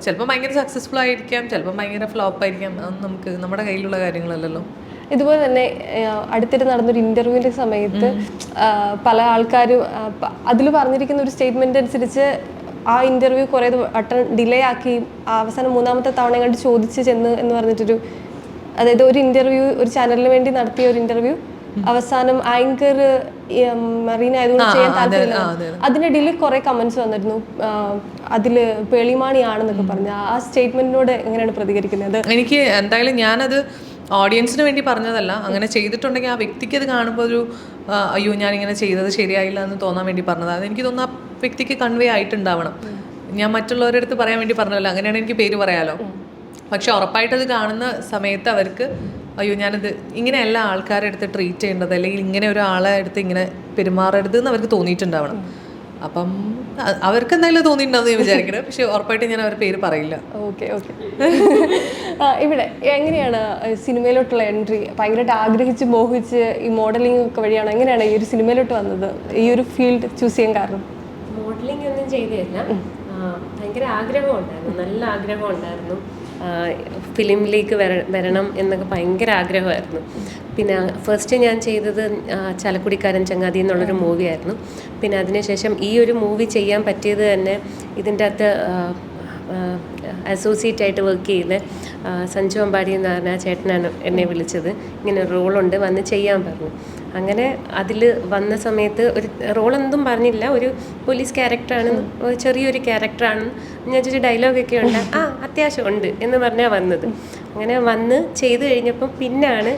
ചിലപ്പോൾ ഭയങ്കര സക്സസ്ഫുൾ ആയിരിക്കാം ചിലപ്പോൾ ഭയങ്കര ഫ്ലോപ്പ് ആയിരിക്കാം. അത് നമുക്ക് നമ്മുടെ കയ്യിലുള്ള കാര്യങ്ങളല്ലല്ലോ. ഇതുപോലെ തന്നെ അടുത്തിടെ നടന്നൊരു ഇന്റർവ്യൂവിന്റെ സമയത്ത് പല ആൾക്കാരും അതിൽ പറഞ്ഞിരിക്കുന്ന ഒരു സ്റ്റേറ്റ്മെന്റ് അനുസരിച്ച് ആ ഇന്റർവ്യൂ കുറേ വട്ടം ഡിലേ ആക്കി. അവസാനം മൂന്നാമത്തെ തവണ കണ്ട് ചോദിച്ച് ചെന്ന് എന്ന് പറഞ്ഞിട്ടൊരു അതായത് ഒരു ഇന്റർവ്യൂ ഒരു ചാനലിന് വേണ്ടി നടത്തിയ ഒരു ഇന്റർവ്യൂ അവസാനം ആങ്കർ മറീന ആയതുകൊണ്ട് ചെയ്യാൻ താല്പര്യമില്ല. അതിനിടയിൽ കുറെ കമന്റ്സ് വന്നിരുന്നു. അതിൽ പേളിമാണിയാണെന്നൊക്കെ പറഞ്ഞു. ആ സ്റ്റേറ്റ്മെന്റിനോട് എങ്ങനെയാണ് പ്രതികരിക്കുന്നത്? എനിക്ക് എന്തായാലും ഞാനത് ഓഡിയൻസിന് വേണ്ടി പറഞ്ഞതല്ല. അങ്ങനെ ചെയ്തിട്ടുണ്ടെങ്കിൽ ആ വ്യക്തിക്ക് അത് കാണുമ്പോൾ ഒരു അയ്യോ ഞാനിങ്ങനെ ചെയ്തത് ശരിയായില്ല എന്ന് തോന്നാൻ വേണ്ടി പറഞ്ഞതാണ് എനിക്ക് തോന്നുന്നു വ്യക്തിക്ക് കൺവേ ആയിട്ടുണ്ടാവണം. ഞാൻ മറ്റുള്ളവരുടെ അടുത്ത് പറയാൻ വേണ്ടി പറഞ്ഞല്ലോ അങ്ങനെയാണ് എനിക്ക് പേര് പറയാലോ. പക്ഷെ ഉറപ്പായിട്ട് അത് കാണുന്ന സമയത്ത് അവർക്ക് അയ്യോ ഞാനിത് ഇങ്ങനെയല്ല ആൾക്കാരെ അടുത്ത് ട്രീറ്റ് ചെയ്യേണ്ടത് അല്ലെങ്കിൽ ഇങ്ങനെ ഒരാളെ അടുത്ത് ഇങ്ങനെ പെരുമാറരുത് എന്ന് അവർക്ക് തോന്നിയിട്ടുണ്ടാവണം. അപ്പം അവർക്ക് എന്തായാലും തോന്നിയിട്ടുണ്ടാവും ഞാൻ വിചാരിക്കുന്നത് പക്ഷെ ഉറപ്പായിട്ട് ഞാൻ അവരുടെ പേര് പറയില്ല. Okay okay. ഇവിടെ എങ്ങനെയാണ് സിനിമയിലോട്ടുള്ള എൻട്രി ഭയങ്കരമായിട്ട് ആഗ്രഹിച്ച് മോഹിച്ച് ഈ മോഡലിംഗ് ഒക്കെ വഴിയാണ്? എങ്ങനെയാണ് ഈ ഒരു സിനിമയിലോട്ട് വന്നത്? ഈ ഒരു ഫീൽഡ് ചൂസ് ചെയ്യാൻ കാരണം? മോഡലിംഗ് ഒന്നും ചെയ്തില്ല ഭയങ്കര ആഗ്രഹം ഉണ്ടായിരുന്നു നല്ല ആഗ്രഹം ഉണ്ടായിരുന്നു ഫിലിമിലേക്ക് വര വരണം എന്നൊക്കെ ഭയങ്കര ആഗ്രഹമായിരുന്നു. പിന്നെ ഫസ്റ്റ് ഞാൻ ചെയ്തത് ചലക്കുടിക്കാരൻ ചങ്ങാതി എന്നുള്ളൊരു മൂവിയായിരുന്നു. പിന്നെ അതിനുശേഷം ഈ ഒരു മൂവി ചെയ്യാൻ പറ്റിയത് തന്നെ ഇതിന്റെ അകത്ത് അസോസിയേറ്റ് ആയിട്ട് വർക്ക് ചെയ്യുന്ന സഞ്ജു അമ്പാടി എന്ന് പറഞ്ഞ ചേട്ടനാണ് എന്നെ വിളിച്ചത്. ഇങ്ങനെ ഒരു റോളുണ്ട് വന്ന് ചെയ്യാൻ പറഞ്ഞു. അങ്ങനെ അതിൽ വന്ന സമയത്ത് ഒരു റോളൊന്നും പറഞ്ഞില്ല. ഒരു പോലീസ് ക്യാരക്ടറാണ് ചെറിയൊരു ക്യാരക്ടറാണ് ഞാൻ ചോദിച്ചു ഡയലോഗൊക്കെ ഉണ്ട്. ആ അത്യാവശ്യം ഉണ്ട് എന്ന് പറഞ്ഞാൽ വന്നത്. അങ്ങനെ വന്ന് ചെയ്ത് കഴിഞ്ഞപ്പം പിന്നാണ്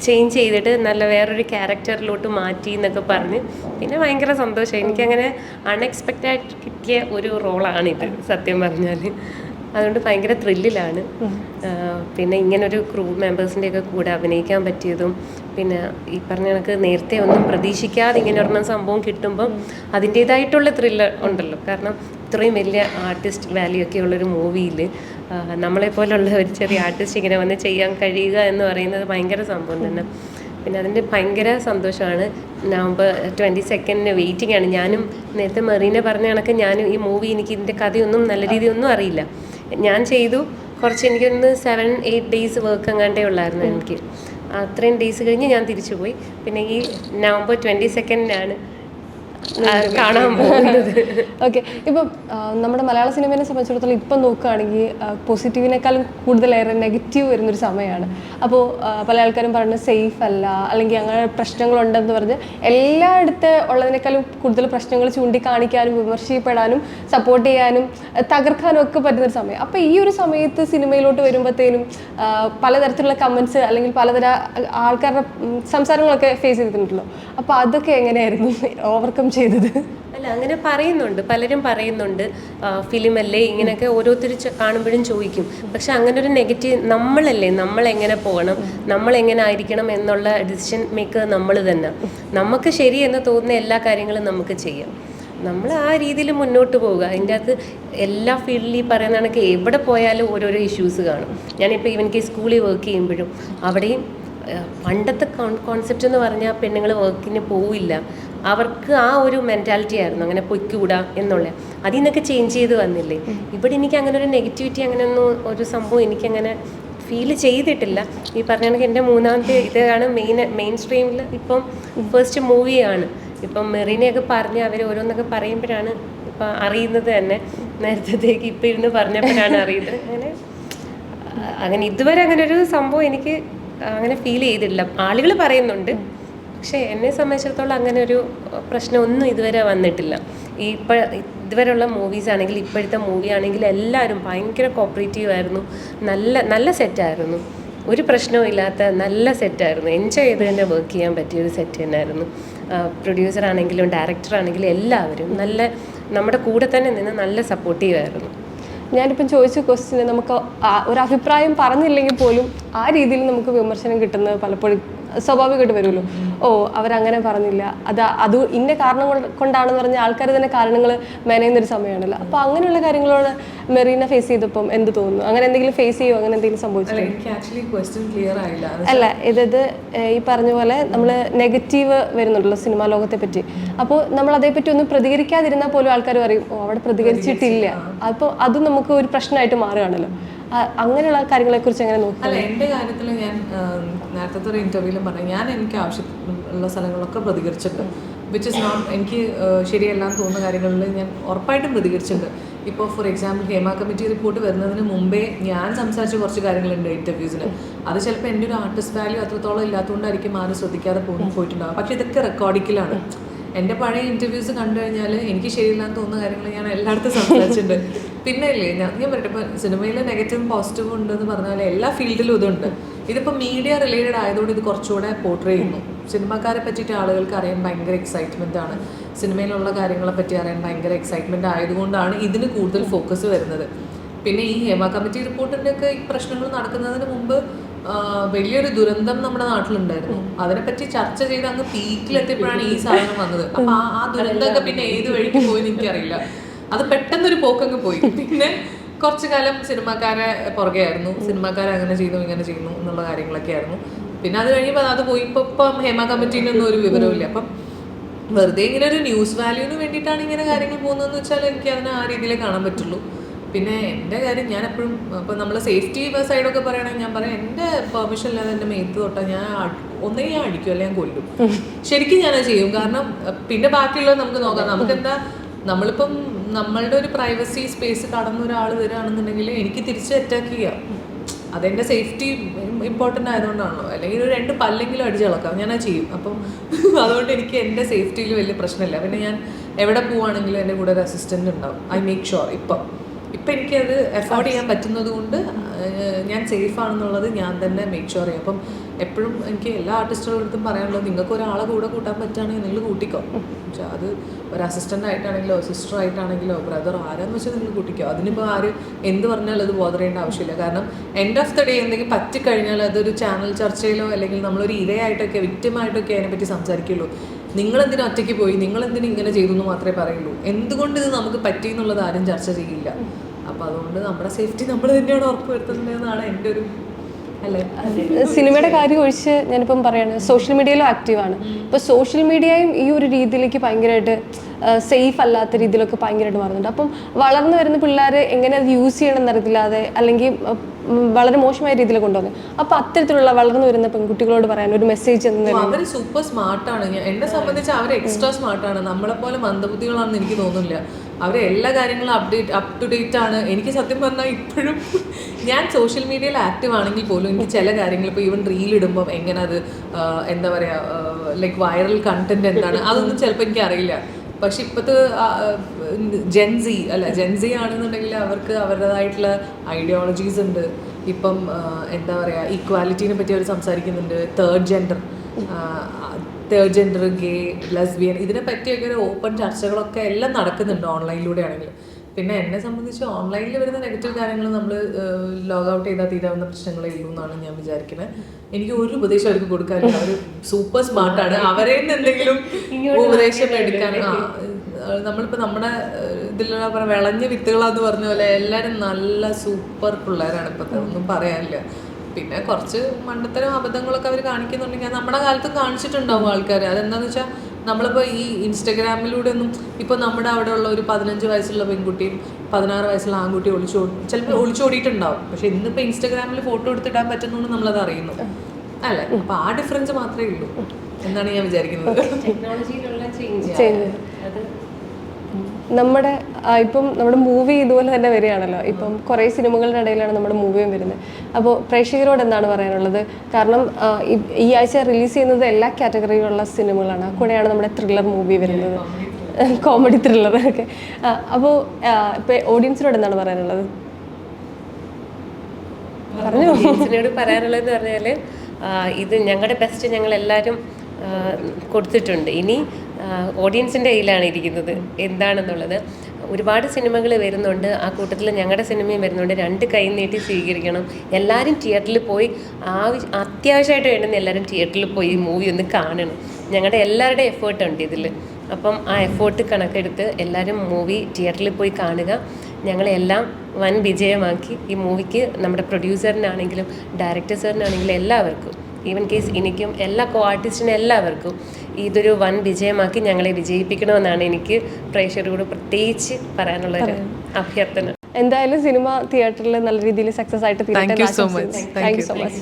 ചേഞ്ച് ചെയ്തിട്ട് നല്ല വേറൊരു ക്യാരക്ടറിലോട്ട് മാറ്റി എന്നൊക്കെ പറഞ്ഞ് പിന്നെ ഭയങ്കര സന്തോഷം. എനിക്കങ്ങനെ അൺഎക്സ്പെക്റ്റഡ് കിട്ടിയ ഒരു റോളാണിത് സത്യം പറഞ്ഞാൽ അതുകൊണ്ട് ഭയങ്കര ത്രില്ലിലാണ് പിന്നെ ഇങ്ങനൊരു ക്രൂ മെമ്പേഴ്സിന്റെ ഒക്കെ കൂടെ അഭിനയിക്കാൻ പറ്റിയതും പിന്നെ ഈ പറഞ്ഞ കണക്ക് നേരത്തെ ഒന്നും പ്രതീക്ഷിക്കാതെ ഇങ്ങനെ ഒരെണ്ണം സംഭവം കിട്ടുമ്പം അതിന്റേതായിട്ടുള്ള ത്രില്ല് ഉണ്ടല്ലോ. കാരണം ഇത്രയും വലിയ ആർട്ടിസ്റ്റ് വാല്യൂ ഒക്കെ ഉള്ളൊരു മൂവിയിൽ നമ്മളെപ്പോലുള്ള ഒരു ചെറിയ ആർട്ടിസ്റ്റ് ഇങ്ങനെ വന്ന് ചെയ്യാൻ കഴിയുക എന്ന് പറയുന്നത് ഭയങ്കര സംഭവം തന്നെ. പിന്നെ അതിന്റെ ഭയങ്കര സന്തോഷമാണ്. നവംബർ ട്വന്റി സെക്കൻഡിന് വെയിറ്റിംഗ് ആണ്. ഞാനും നേരത്തെ മെറീനെ പറഞ്ഞ കണക്ക് ഞാനും ഈ മൂവി എനിക്ക് ഇതിന്റെ കഥയൊന്നും നല്ല രീതിയൊന്നും അറിയില്ല. ഞാൻ ചെയ്തു. കുറച്ച് എനിക്കൊന്ന് സെവൻ എയ്റ്റ് ഡേയ്സ് വർക്ക് എങ്ങാണ്ടേ ഉള്ളായിരുന്നു എനിക്ക്. അത്രയും ഡേയ്സ് കഴിഞ്ഞ് ഞാൻ തിരിച്ചു പോയി പിന്നെ ഈ നവംബർ ട്വന്റി സെക്കൻഡിനാണ് കാണാൻ പോകുന്നത്. ഓക്കെ. ഇപ്പം നമ്മുടെ മലയാള സിനിമയെ സംബന്ധിച്ചിടത്തോളം ഇപ്പം നോക്കുകയാണെങ്കിൽ പോസിറ്റീവിനേക്കാളും കൂടുതലേറെ നെഗറ്റീവ് വരുന്നൊരു സമയമാണ്. അപ്പോൾ പല ആൾക്കാരും പറയുന്നത് സേഫ് അല്ല അല്ലെങ്കിൽ അങ്ങനെ പ്രശ്നങ്ങളുണ്ടെന്ന് പറഞ്ഞ് എല്ലായിടത്ത് ഉള്ളതിനേക്കാളും കൂടുതൽ പ്രശ്നങ്ങൾ ചൂണ്ടിക്കാണിക്കാനും വിമർശിക്കപ്പെടാനും സപ്പോർട്ട് ചെയ്യാനും തകർക്കാനും ഒക്കെ പറ്റുന്നൊരു സമയം. അപ്പോൾ ഈ ഒരു സമയത്ത് സിനിമയിലോട്ട് വരുമ്പോഴത്തേനും പലതരത്തിലുള്ള കമൻസ് അല്ലെങ്കിൽ പലതര ആൾക്കാരുടെ സംസാരങ്ങളൊക്കെ ഫേസ് ചെയ്തിട്ടുണ്ടല്ലോ. അപ്പോൾ അതൊക്കെ എങ്ങനെയായിരുന്നു? <laughs> ഓവർകം ചെയ്തത് അല്ല അങ്ങനെ പറയുന്നുണ്ട്. പലരും പറയുന്നുണ്ട്. ഫിലിമല്ലേ ഇങ്ങനെയൊക്കെ ഓരോരുത്തർ കാണുമ്പോഴും ചോദിക്കും. പക്ഷെ അങ്ങനെ ഒരു നെഗറ്റീവ് നമ്മളല്ലേ നമ്മൾ എങ്ങനെ പോകണം നമ്മൾ എങ്ങനെ ആയിരിക്കണം എന്നുള്ള ഡിസിഷൻ മേക്കർ നമ്മൾ തന്നെ. നമുക്ക് ശരി എന്ന് തോന്നുന്ന എല്ലാ കാര്യങ്ങളും നമുക്ക് ചെയ്യാം. നമ്മൾ ആ രീതിയിൽ മുന്നോട്ട് പോവുക. അതിന്റെ അകത്ത് എല്ലാ ഫീൽഡിൽ ഈ പറയുന്ന കണക്ക് എവിടെ പോയാലും ഓരോരോ ഇഷ്യൂസ് കാണും. ഞാനിപ്പോൾ ഇവനിക്ക് സ്കൂളിൽ വർക്ക് ചെയ്യുമ്പോഴും അവിടെയും പണ്ടത്തെ കോൺസെപ്റ്റ് എന്ന് പറഞ്ഞാൽ പെണ്ണുങ്ങൾ വർക്കിന് പോവില്ല. അവർക്ക് ആ ഒരു മെന്റാലിറ്റി ആയിരുന്നു അങ്ങനെ പൊയ്ക്കൂടാ എന്നുള്ള. അതിൽ നിന്നൊക്കെ ചേഞ്ച് ചെയ്ത് വന്നില്ലേ? ഇവിടെ എനിക്ക് അങ്ങനെ ഒരു നെഗറ്റിവിറ്റി അങ്ങനെ അങ്ങനെയൊന്നും ഒരു സംഭവം എനിക്കങ്ങനെ ഫീൽ ചെയ്തിട്ടില്ല. ഈ പറഞ്ഞ കണക്ക് എന്റെ മൂന്നാമത്തെ ഇതാണ് മെയിൻ മെയിൻ സ്ട്രീമിൽ ഇപ്പം ഫസ്റ്റ് മൂവിയാണ് ഇപ്പം മെറീനയൊക്കെ പറഞ്ഞ് അവർ ഓരോന്നൊക്കെ പറയുമ്പോഴാണ് ഇപ്പം അറിയുന്നത് തന്നെ. നേരത്തേക്ക് ഇപ്പം ഇരുന്ന് പറഞ്ഞപ്പോഴാണ് അറിയുന്നത്. അങ്ങനെ അങ്ങനെ ഇതുവരെ അങ്ങനെ ഒരു സംഭവം എനിക്ക് അങ്ങനെ ഫീൽ ചെയ്തിട്ടില്ല. ആളുകൾ പറയുന്നുണ്ട്. പക്ഷേ എന്നെ സംബന്ധിച്ചിടത്തോളം അങ്ങനെ ഒരു പ്രശ്നമൊന്നും ഇതുവരെ വന്നിട്ടില്ല. ഈ ഇപ്പം ഇതുവരെയുള്ള മൂവീസ് ആണെങ്കിൽ ഇപ്പോഴത്തെ മൂവി ആണെങ്കിൽ എല്ലാവരും ഭയങ്കര കോപ്പറേറ്റീവ് ആയിരുന്നു. നല്ല നല്ല സെറ്റായിരുന്നു ഒരു പ്രശ്നവും ഇല്ലാത്ത നല്ല സെറ്റായിരുന്നു എൻജോയ് ചെയ്ത് തന്നെ വർക്ക് ചെയ്യാൻ പറ്റിയ ഒരു സെറ്റ് തന്നെയായിരുന്നു. പ്രൊഡ്യൂസർ ആണെങ്കിലും ഡയറക്ടർ ആണെങ്കിലും എല്ലാവരും നല്ല നമ്മുടെ കൂടെ തന്നെ നിന്ന് നല്ല സപ്പോർട്ടീവ് ആയിരുന്നു. ഞാനിപ്പം ചോദിച്ച ക്വസ്റ്റിന് നമുക്ക് ഒരു അഭിപ്രായം പറഞ്ഞില്ലെങ്കിൽ പോലും ആ രീതിയിൽ നമുക്ക് വിമർശനം കിട്ടുന്നത് പലപ്പോഴും സ്വാഭാവികമായിട്ട് വരുമല്ലോ. ഓ അവരങ്ങനെ പറഞ്ഞില്ല. അത് അത് ഇന്ന കാരണം കൊണ്ട് കൊണ്ടാണെന്ന് പറഞ്ഞ ആൾക്കാർ തന്നെ കാരണങ്ങൾ മെനയുന്നൊരു സമയമാണല്ലോ. അപ്പോൾ അങ്ങനെയുള്ള കാര്യങ്ങളോട് മെറീന ഫേസ് ചെയ്തപ്പം എന്ത് തോന്നുന്നു? അങ്ങനെ എന്തെങ്കിലും ഫേസ് ചെയ്യുമോ അങ്ങനെ എന്തെങ്കിലും സംഭവിച്ചു അല്ല ഇതത് ഈ പറഞ്ഞ പോലെ നമ്മൾ നെഗറ്റീവ് വരുന്നുണ്ടല്ലോ സിനിമാ ലോകത്തെ പറ്റി. അപ്പോൾ നമ്മൾ അതേപ്പറ്റി ഒന്നും പ്രതികരിക്കാതിരുന്നാൽ പോലും ആൾക്കാർ പറയും ഓ അവിടെ പ്രതികരിച്ചിട്ടില്ല. അപ്പോൾ അതും നമുക്ക് ഒരു പ്രശ്നമായിട്ട് മാറുകയാണല്ലോ. അങ്ങനെയുള്ള കാര്യങ്ങളെക്കുറിച്ച് എങ്ങനെ നോക്കുക? അല്ല എന്റെ കാര്യത്തിൽ ഞാൻ നേരത്തെ ഒരു ഇന്റർവ്യൂവിലും പറഞ്ഞു. ഞാൻ എനിക്ക് ആവശ്യമുള്ള സ്ഥലങ്ങളൊക്കെ പ്രതികരിച്ചിട്ടുണ്ട്. വിച്ച് ഇസ് നോട്ട് എനിക്ക് ശരിയല്ല എന്ന് തോന്നുന്ന കാര്യങ്ങളിൽ ഞാൻ ഉറപ്പായിട്ടും പ്രതികരിച്ചിട്ടുണ്ട്. ഇപ്പോൾ for example Hema committee report വരുന്നതിന് മുമ്പേ ഞാൻ സംസാരിച്ച കുറച്ച് കാര്യങ്ങളുണ്ട് ഇന്റർവ്യൂസിന് അത് ചിലപ്പോൾ എന്റെ ഒരു ആർട്ടിസ്റ്റ് വാല്യൂ അത്രത്തോളം ഇല്ലാത്തതുകൊണ്ടായിരിക്കും ആരും ശ്രദ്ധിക്കാതെ പോകും പോയിട്ടുണ്ടാകും പക്ഷേ ഇതൊക്കെ റെക്കോർഡിക്കലാണ് എന്റെ പഴയ ഇന്റർവ്യൂസ് കണ്ടു കഴിഞ്ഞാൽ എനിക്ക് ശരിയില്ലാന്ന് തോന്നുന്ന കാര്യങ്ങൾ ഞാൻ എല്ലായിടത്തും സംസാരിച്ചിട്ടുണ്ട്. പിന്നെ ഇല്ലേ ഞാൻ ഞാൻ പറയട്ടെ ഇപ്പം സിനിമയിൽ നെഗറ്റീവും പോസിറ്റീവും ഉണ്ടെന്ന് പറഞ്ഞാൽ എല്ലാ ഫീൽഡിലും ഇതുണ്ട്. ഇതിപ്പോൾ മീഡിയ റിലേറ്റഡ് ആയതുകൊണ്ട് ഇത് കുറച്ചുകൂടെ പോർട്ട്രേ ചെയ്യുന്നു. സിനിമക്കാരെ പറ്റിയിട്ട് ആളുകൾക്ക് അറിയാൻ ഭയങ്കര എക്സൈറ്റ്മെന്റ് ആണ്. സിനിമയിലുള്ള കാര്യങ്ങളെ പറ്റി അറിയാൻ ഭയങ്കര എക്സൈറ്റ്മെന്റ് ആയതുകൊണ്ടാണ് ഇതിന് കൂടുതൽ ഫോക്കസ് വരുന്നത്. പിന്നെ ഈ ഹേമ കമ്മിറ്റി റിപ്പോർട്ടിന്റെയൊക്കെ ഈ പ്രശ്നങ്ങൾ നടക്കുന്നതിന് മുമ്പ് വലിയൊരു ദുരന്തം നമ്മുടെ നാട്ടിലുണ്ടായിരുന്നു. അതിനെപ്പറ്റി ചർച്ച ചെയ്ത് അങ്ങ് പീക്കിലെത്തിയപ്പോഴാണ് ഈ സാധനം വന്നത്. അപ്പൊ ആ ദുരന്തമൊക്കെ പിന്നെ ഏത് വഴിക്ക് പോയി എനിക്കറിയില്ല. അത് പെട്ടെന്നൊരു പോക്കങ്ങ് പോയി. പിന്നെ കുറച്ചു കാലം സിനിമാക്കാരെ പുറകെ ആയിരുന്നു. സിനിമാക്കാരെ അങ്ങനെ ചെയ്യുന്നു ഇങ്ങനെ ചെയ്യുന്നു എന്നുള്ള കാര്യങ്ങളൊക്കെ ആയിരുന്നു. പിന്നെ അത് കഴിയുമ്പോൾ അത് പോയി. ഇപ്പൊ ഇപ്പം ഹേമ കമ്മിറ്റിയിലൊന്നും ഒരു വിവരമില്ല അപ്പം വെറുതെ ഇങ്ങനെ ഒരു ന്യൂസ് വാല്യൂവിന് വേണ്ടിയിട്ടാണ് ഇങ്ങനെ കാര്യങ്ങൾ പോകുന്നതെന്ന് വെച്ചാൽ എനിക്ക് അതിനെ ആ രീതിയിലേ കാണാൻ പറ്റുള്ളൂ. പിന്നെ എന്റെ കാര്യം ഞാൻ എപ്പോഴും ഇപ്പം നമ്മൾ സേഫ്റ്റി സൈഡൊക്കെ പറയുകയാണെങ്കിൽ ഞാൻ പറയാം എന്റെ പെർമിഷൻ ഇല്ലാതെ എന്റെ മേത്ത് തൊട്ടാൽ ഞാൻ ഒന്നേ ഞാൻ അടിക്കും അല്ലെങ്കിൽ ഞാൻ കൊല്ലും. ശരിക്കും ഞാനത് ചെയ്യും. കാരണം പിന്നെ ബാക്കിയുള്ളത് നമുക്ക് നോക്കാം. നമുക്ക് എന്താ നമ്മളിപ്പം നമ്മളുടെ ഒരു പ്രൈവസി സ്പേസ് കടന്ന ഒരാൾ വരികയാണെന്നുണ്ടെങ്കിൽ എനിക്ക് തിരിച്ച് അറ്റാക്ക് ചെയ്യാം. അതെന്റെ സേഫ്റ്റി ഇമ്പോർട്ടന്റ് ആയതുകൊണ്ടാണല്ലോ. അല്ലെങ്കിൽ ഒരു രണ്ട് പല്ലെങ്കിലും അടിച്ചിളക്കാം ഞാനത് ചെയ്യും. അപ്പം അതുകൊണ്ട് എനിക്ക് എന്റെ സേഫ്റ്റിയിൽ വലിയ പ്രശ്നമില്ല. പിന്നെ ഞാൻ എവിടെ പോവുകയാണെങ്കിലും എന്റെ കൂടെ ഒരു അസിസ്റ്റന്റ് ഉണ്ടാവും. ഐ മേക്ക് ഷുവർ ഇപ്പം. ഇപ്പം എനിക്കത് എഫോർഡ് ചെയ്യാൻ പറ്റുന്നത് കൊണ്ട് ഞാൻ സേഫ് ആണെന്നുള്ളത് ഞാൻ തന്നെ മേക്ക് ഷുവർ ചെയ്യും. അപ്പം എപ്പോഴും എനിക്ക് എല്ലാ ആർട്ടിസ്റ്റുകളുടെ അടുത്തും പറയാനുള്ളത് നിങ്ങൾക്ക് ഒരാളെ കൂടെ കൂട്ടാൻ പറ്റുകയാണെങ്കിൽ നിങ്ങൾ കൂട്ടിക്കോ. പക്ഷേ അത് ഒരു അസിസ്റ്റന്റ് ആയിട്ടാണെങ്കിലോ സിസ്റ്റർ ആയിട്ടാണെങ്കിലോ ബ്രദറോ ആരാന്ന് വെച്ചാൽ നിങ്ങൾ കൂട്ടിക്കോ. അതിനിപ്പോൾ ആര് എന്ത് പറഞ്ഞാലും അത് ബോധർ ആവശ്യമില്ല. കാരണം എൻഡ് ഓഫ് ദ ഡേ എന്തെങ്കിലും പറ്റിക്കഴിഞ്ഞാൽ അതൊരു ചാനൽ ചർച്ചയിലോ അല്ലെങ്കിൽ നമ്മളൊരു ഇരയായിട്ടൊക്കെ വിക്റ്റിമായിട്ടൊക്കെ അതിനെപ്പറ്റി സംസാരിക്കുള്ളൂ നിങ്ങളെന്തിനും ഒറ്റയ്ക്ക് പോയി? നിങ്ങളെന്തിനും ഇങ്ങനെ ചെയ്തു എന്ന് മാത്രമേ പറയുള്ളൂ. എന്തുകൊണ്ട് ഇത് നമുക്ക് പറ്റി എന്നുള്ളത് ആരും ചർച്ച ചെയ്യില്ല. അപ്പോൾ അതുകൊണ്ട് നമ്മുടെ സേഫ്റ്റി നമ്മൾ തന്നെയാണ് ഉറപ്പുവരുത്തുന്നതെന്നാണ് എന്റെ ഒരു സിനിമയുടെ കാര്യം ഒഴിച്ച് ഞാനിപ്പം പറയുന്നത് സോഷ്യൽ മീഡിയയിലും ആക്റ്റീവാണ് ഇപ്പോൾ സോഷ്യൽ മീഡിയയും ഈ ഒരു രീതിയിലേക്ക് ഭയങ്കരമായിട്ട് സേഫ് അല്ലാത്ത രീതിയിലൊക്കെ ഭയങ്കരമായിട്ട് മാറുന്നുണ്ട്. അപ്പം വളർന്നു വരുന്ന പിള്ളേർ എങ്ങനെ അത് യൂസ് ചെയ്യണം എന്നറിയില്ലാതെ അല്ലെങ്കിൽ വളരെ മോശമായ രീതിയിൽ കൊണ്ടുവന്നു. അപ്പോൾ അത്തരത്തിലുള്ള വളർന്നു വരുന്ന പെൺകുട്ടികളോട് പറയാൻ ഒരു മെസ്സേജ് എന്ന് അവർ സൂപ്പർ സ്മാർട്ടാണ് എന്നെ സംബന്ധിച്ച് അവർ എക്സ്ട്രാ സ്മാർട്ടാണ് നമ്മളെ പോലെ മന്ദബുദ്ധികളാണെന്ന് എനിക്ക് തോന്നുന്നില്ല. അവർ എല്ലാ കാര്യങ്ങളും അപ്ഡേറ്റ് അപ് ടു ഡേറ്റ് ആണ്. എനിക്ക് സത്യം പറഞ്ഞാൽ ഇപ്പോഴും ഞാൻ സോഷ്യൽ മീഡിയയിൽ ആക്റ്റീവ് ആണെങ്കിൽ പോലും എനിക്ക് ചില കാര്യങ്ങൾ ഇപ്പോൾ ഈവൻ റീൽ ഇടുമ്പോൾ എങ്ങനെ അത് എന്താ പറയുക ലൈക്ക് വൈറൽ കണ്ടന്റ് എന്താണ് അതൊന്നും ചിലപ്പോൾ എനിക്ക് അറിയില്ല. പക്ഷെ ഇപ്പോഴത്തെ ജെൻസി അല്ല ജെൻസി ആണെന്നുണ്ടെങ്കിൽ അവർക്ക് അവരുടേതായിട്ടുള്ള ഐഡിയോളജീസ് ഉണ്ട്. ഇപ്പം എന്താ പറയുക ഈക്വാലിറ്റീനെ പറ്റി അവർ സംസാരിക്കുന്നുണ്ട് third gender third gender gay lesbian ഇതിനെ പറ്റിയൊക്കെ ഒരു ഓപ്പൺ ചർച്ചകളൊക്കെ എല്ലാം നടക്കുന്നുണ്ട് ഓൺലൈനിലൂടെ ആണെങ്കിൽ പിന്നെ എന്നെ സംബന്ധിച്ച് ഓൺലൈനിൽ വരുന്ന നെഗറ്റീവ് കാര്യങ്ങൾ നമ്മൾ ലോഗ് ഔട്ട് ചെയ്താൽ തീരാവുന്ന പ്രശ്നങ്ങളേ ഉള്ളൂ എന്നാണ് ഞാൻ വിചാരിക്കുന്നത് എനിക്ക് ഒരു ഉപദേശം അവർക്ക് കൊടുക്കാനില്ല. അവർ സൂപ്പർ സ്മാർട്ടാണ് അവരെ എന്തെങ്കിലും ഉപദേശം എടുക്കാൻ. നമ്മളിപ്പോൾ നമ്മുടെ ഇതിലുള്ള പറഞ്ഞ വിളഞ്ഞ വിത്തുകളാന്ന് പറഞ്ഞ പോലെ എല്ലാവരും നല്ല സൂപ്പർ പിള്ളേരാണ് ഇപ്പോഴത്തെ ഒന്നും പറയാനില്ല. പിന്നെ കുറച്ച് മണ്ടത്തരം അബദ്ധങ്ങളൊക്കെ അവർ കാണിക്കുന്നുണ്ടെങ്കിൽ നമ്മുടെ കാലത്തും കാണിച്ചിട്ടുണ്ടാവും ആൾക്കാർ അതെന്താണെന്ന് വെച്ചാൽ നമ്മളിപ്പോൾ ഈ ഇൻസ്റ്റഗ്രാമിലൂടെ ഒന്നും ഇപ്പോൾ നമ്മുടെ അവിടെ ഉള്ള ഒരു പതിനഞ്ച് വയസ്സുള്ള പെൺകുട്ടിയും പതിനാറ് വയസ്സുള്ള ആൺകുട്ടിയും ഒളിച്ചോടി ചിലപ്പോൾ ഒളിച്ചോടിയിട്ടുണ്ടാവും പക്ഷെ ഇന്നിപ്പോൾ ഇൻസ്റ്റഗ്രാമിൽ ഫോട്ടോ എടുത്തിടാൻ പറ്റുന്നുണ്ട് നമ്മളത് അറിയുന്നു അല്ലേ? അപ്പോൾ ആ ഡിഫറൻസ് മാത്രമേ ഉള്ളൂ. എന്നാണ് ഞാൻ വിചാരിക്കുന്നത്. ടെക്നോളജിയിലുള്ള ചേഞ്ച്. അത് നമ്മുടെ ഇപ്പം നമ്മുടെ മൂവി ഇതുപോലെ തന്നെ വരികയാണല്ലോ. ഇപ്പം കുറേ സിനിമകളുടെ ഇടയിലാണ് നമ്മുടെ മൂവിയും വരുന്നത്. അപ്പോൾ പ്രേക്ഷകരോട് എന്താണ് പറയാനുള്ളത്? കാരണം ഈ- ആഴ്ച റിലീസ് ചെയ്യുന്നത് എല്ലാ കാറ്റഗറിയിലുള്ള സിനിമകളാണ്. കൂടെയാണ് നമ്മുടെ ത്രില്ലർ മൂവി വരുന്നത്. കോമഡി ത്രില്ലർ ഒക്കെ. അപ്പോൾ ഇപ്പോൾ ഓഡിയൻസിനോട് എന്താണ് പറയാനുള്ളത്? ഓഡിയൻസിനോട് പറയാനുള്ളതെന്ന് പറഞ്ഞാൽ ഇത് ഞങ്ങളുടെ ബെസ്റ്റ് ഞങ്ങൾ എല്ലാവരും കൊടുത്തിട്ടുണ്ട്. ഇനി ഓഡിയൻസിന്റെ കയ്യിലാണ് ഇരിക്കുന്നത്. എന്താണെന്നുള്ളത്. ഒരുപാട് സിനിമകൾ വരുന്നുണ്ട്. ആ കൂട്ടത്തിൽ ഞങ്ങളുടെ സിനിമയും വരുന്നുണ്ട്. രണ്ട് കൈ നീട്ടി സ്വീകരിക്കണം. എല്ലാവരും തിയേറ്ററിൽ പോയി ആവശ്യ അത്യാവശ്യമായിട്ട് വേണ്ടുന്ന എല്ലാവരും തിയേറ്ററിൽ പോയി ഈ മൂവി ഒന്ന് കാണണം. ഞങ്ങളുടെ എല്ലാവരുടെയും എഫേർട്ട് ഉണ്ട് ഇതിൽ അപ്പം ആ എഫേർട്ട് കണക്കെടുത്ത് എല്ലാവരും മൂവി തിയേറ്ററിൽ പോയി കാണുക. ഞങ്ങളെല്ലാം വൻ വിജയമാക്കി ഈ മൂവിക്ക് നമ്മുടെ പ്രൊഡ്യൂസറിനാണെങ്കിലും ഡയറക്ടർ സാറിനാണെങ്കിലും എല്ലാവർക്കും ഈവൻ കേസ് എനിക്കും എല്ലാ കോ ആർട്ടിസ്റ്റിനും എല്ലാവർക്കും ഇതൊരു വൻ വിജയമാക്കി ഞങ്ങളെ വിജയിപ്പിക്കണമെന്നാണ് എനിക്ക് പ്രേക്ഷകരോട് പ്രത്യേകിച്ച് പറയാനുള്ള ഒരു അഭ്യർത്ഥന. എന്തായാലും സിനിമ തിയേറ്ററിൽ നല്ല രീതിയിൽ സക്സസ് ആയിട്ട് Thank you so much thank you so much